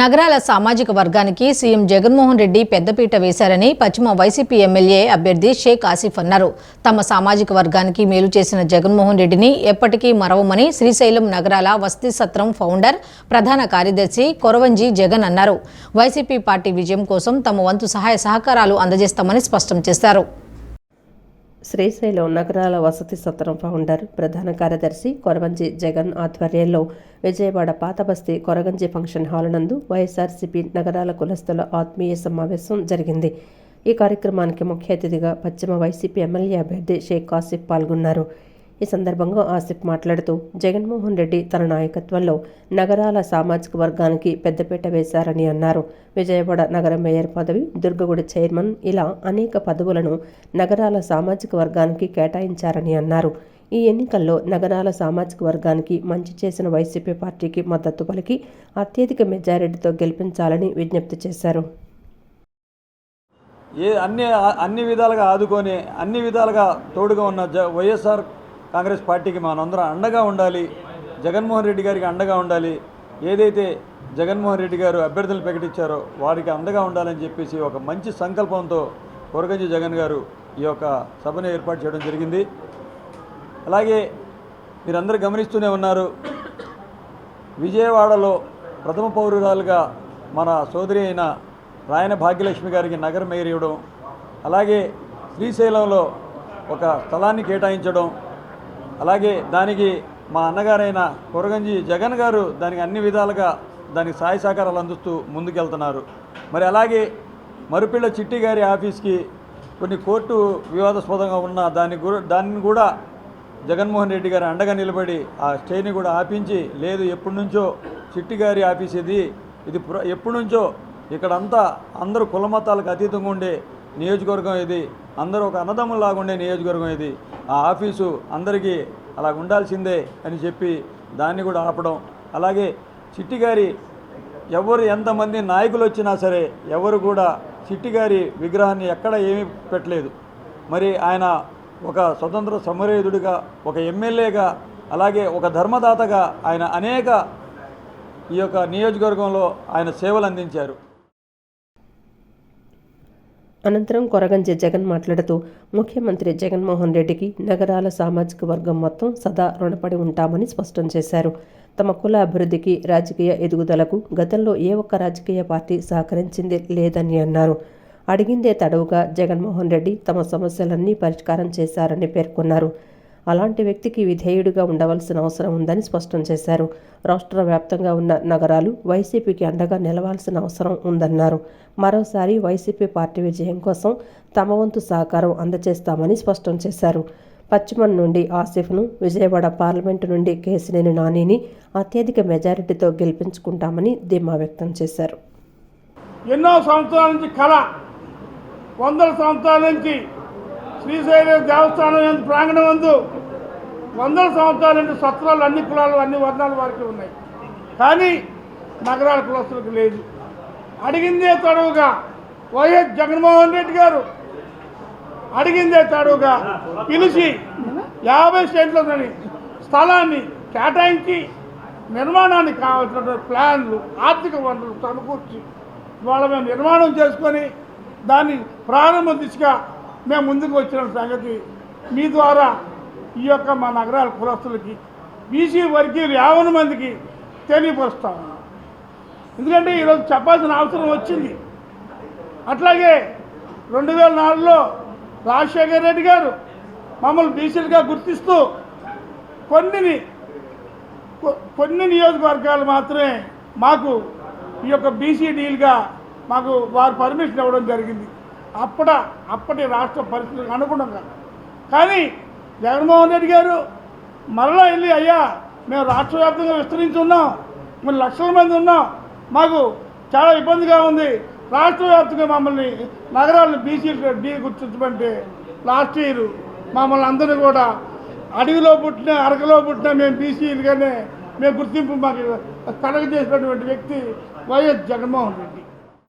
నగరాల సామాజిక వర్గానికి సీఎం జగన్మోహన్ రెడ్డి పెద్దపీట వేశారని పశ్చిమ వైసీపీ ఎమ్మెల్యే అభ్యర్థి షేక్ ఆసిఫ్ అన్నారు. తమ సామాజిక వర్గానికి మేలు చేసిన జగన్మోహన్ రెడ్డిని ఎప్పటికీ మరవమని శ్రీశైలం నగరాల వసతి సత్రం ఫౌండర్ ప్రధాన కార్యదర్శి కొరవంజి జగన్ అన్నారు. వైసీపీ పార్టీ విజయం కోసం తమ వంతు సహాయ సహకారాలు అందజేస్తామని స్పష్టం చేశారు. శ్రీశైలం నగరాల వసతి సత్రం ఫౌండర్ ప్రధాన కార్యదర్శి కొరవంజి జగన్ ఆధ్వర్యంలో విజయవాడ పాతబస్తీ కొరగంజి ఫంక్షన్ హాల్ నందు వైఎస్ఆర్సీపీ నగరాల కులస్తుల ఆత్మీయ సమావేశం జరిగింది. ఈ కార్యక్రమానికి ముఖ్య అతిథిగా పశ్చిమ వైసీపీ ఎమ్మెల్యే అభ్యర్థి షేక్ కాసిఫ్ పాల్గొన్నారు. ఈ సందర్భంగా ఆసిఫ్ మాట్లాడుతూ జగన్మోహన్ రెడ్డి తన నాయకత్వంలో నగరాల సామాజిక వర్గానికి పెద్దపీట వేశారని అన్నారు. విజయవాడ నగర మేయర్ పదవి దుర్గగుడి చైర్మన్ ఇలా అనేక పదవులను నగరాల సామాజిక వర్గానికి కేటాయించారని అన్నారు. ఈ ఎన్నికల్లో నగరాల సామాజిక వర్గానికి మంచి చేసిన వైసీపీ పార్టీకి మద్దతు పలికి అత్యధిక మెజారిటీతో గెలిపించాలని విజ్ఞప్తి చేశారు. ఏ అన్ని అన్ని విధాలుగా ఆదుకొని అన్ని విధాలుగా తోడుగా ఉన్న జ వైఎస్ఆర్ కాంగ్రెస్ పార్టీకి మనందరం అండగా ఉండాలి జగన్మోహన్ రెడ్డి గారికి అండగా ఉండాలి. ఏదైతే జగన్మోహన్ రెడ్డి గారు అభ్యర్థులు ప్రకటించారో వారికి అండగా ఉండాలని చెప్పేసి ఒక మంచి సంకల్పంతో కొరగంజి జగన్ గారు ఈ యొక్క సభను ఏర్పాటు చేయడం జరిగింది. అలాగే మీరందరూ గమనిస్తూనే ఉన్నారు విజయవాడలో ప్రథమ పౌరురాలుగా మన సోదరి అయిన రాయన భాగ్యలక్ష్మి గారికి నగర మేయర్ ఇవ్వడం అలాగే శ్రీశైలంలో ఒక స్థలాన్ని కేటాయించడం అలాగే దానికి మా అన్నగారైన కొరగంజి జగన్ గారు దానికి అన్ని విధాలుగా దానికి సహాయ సహకారాలు అందిస్తూ ముందుకెళ్తున్నారు. మరి అలాగే మరుపిళ్ళ చిట్టి గారి ఆఫీస్కి కొన్ని కోర్టు వివాదాస్పదంగా ఉన్న దాన్ని కూడా దాన్ని కూడా జగన్మోహన్ రెడ్డి గారు అండగా నిలబడి ఆ స్టేని కూడా ఆపించి లేదు ఎప్పటి నుంచో చిట్టి గారి ఆఫీస్ ఇది ఇది ఎప్పటి నుంచో ఇక్కడంతా అందరూ కులమతాలకు అతీతంగా ఉండే నియోజకవర్గం ఇది అందరూ ఒక అన్నదమ్ములాగా ఉండే నియోజకవర్గం ఇది. ఆ ఆఫీసు అందరికీ అలా ఉండాల్సిందే అని చెప్పి దాన్ని కూడా ఆపడం. అలాగే చిట్టి గారి ఎవరు ఎంతమంది నాయకులు వచ్చినా సరే ఎవరు కూడా చిట్టి గారి విగ్రహాన్ని ఎక్కడ ఏమీ పెట్టలేదు. మరి ఆయన ఒక స్వతంత్ర సమరయుధుడిగా ఒక ఎమ్మెల్యేగా అలాగే ఒక ధర్మదాతగా ఆయన అనేక ఈ యొక్క నియోజకవర్గంలో ఆయన సేవలు అందించారు అనంతరం కొరగంజ జగన్ మాట్లాడుతూ ముఖ్యమంత్రి జగన్మోహన్ రెడ్డికి నగరాల సామాజిక వర్గం మొత్తం సదా రుణపడి ఉంటామని స్పష్టం చేశారు. తమ కుల అభివృద్ధికి రాజకీయ ఎదుగుదలకు గతంలో ఏ ఒక్క రాజకీయ పార్టీ సహకరించింది లేదని అన్నారు. అడిగిందే తడవుగా జగన్మోహన్ రెడ్డి తమ సమస్యలన్నీ పరిష్కారం చేశారని పేర్కొన్నారు. అలాంటి వ్యక్తికి విధేయుడిగా ఉండవలసిన అవసరం ఉందని స్పష్టం చేశారు. రాష్ట్ర వ్యాప్తంగా ఉన్న నగరాలు వైసీపీకి అండగా నిలవాల్సిన అవసరం ఉందన్నారు. మరోసారి వైసీపీ పార్టీ విజయం కోసం తమ వంతు సహకారం అందజేస్తామని స్పష్టం చేశారు. పశ్చిమం నుండి ఆసిఫ్ను విజయవాడ పార్లమెంటు నుండి కేసినేని నానిని అత్యధిక మెజారిటీతో గెలిపించుకుంటామని ధీమా వ్యక్తం చేశారు. ఎన్నో సంవత్సరాల నుంచి కళ వందల సంవత్సరాల నుంచి శ్రీశైలం దేవస్థానం ప్రాంగణం నందు వందల సంవత్సరాల నుండి సత్రాలు అన్ని కులాలు అన్ని వర్ణాల వారికి ఉన్నాయి. కానీ నగరాల కులస్తులకు లేదు. అడిగిందే తడవుగా వైఎస్ జగన్మోహన్ రెడ్డి గారు. అడిగిందే తడవుగా పిలిచి యాభై సెంట్లని స్థలాన్ని కేటాయించి నిర్మాణానికి కావాల్సినటువంటి ప్లాన్లు ఆర్థిక వనరులు సమకూర్చి ఇవాళ మేము నిర్మాణం చేసుకొని దాన్ని ప్రారంభ దిశగా మేము ముందుకు వచ్చిన సంగతి మీ ద్వారా ఈ యొక్క మా నగరాల కులస్తులకి బీసీ వర్గీయులు యావన మందికి తెలియపరుస్తా. ఉన్నాం ఎందుకంటే ఈరోజు చెప్పాల్సిన అవసరం వచ్చింది. అట్లాగే రెండు వేల నాలుగులో రాజశేఖర రెడ్డి గారు మమ్మల్ని బీసీలుగా గుర్తిస్తూ కొన్ని కొన్ని నియోజకవర్గాలు మాత్రమే మాకు ఈ యొక్క బీసీ డీల్గా మాకు వారు పర్మిషన్ ఇవ్వడం జరిగింది. అప్పట అప్పటి రాష్ట్ర పరిస్థితులకు అనుగుణంగా. కానీ జగన్మోహన్ రెడ్డి గారు మరలా వెళ్ళి అయ్యా మేము రాష్ట్ర వ్యాప్తంగా విస్తరించి ఉన్నాం మేము లక్షల మంది ఉన్నాం మాకు చాలా ఇబ్బందిగా ఉంది. రాష్ట్ర వ్యాప్తంగా మమ్మల్ని నగరాలను బీసీ డీ గుర్తించమంటే లాస్ట్ ఇయర్ మమ్మల్ని అందరినీ కూడా అడవిలో పుట్టిన అరకలో పుట్టిన మేము బీసీలుగానే మేము గుర్తింపు మాకు కలగజేసినటువంటి వ్యక్తి వైఎస్ జగన్మోహన్ రెడ్డి.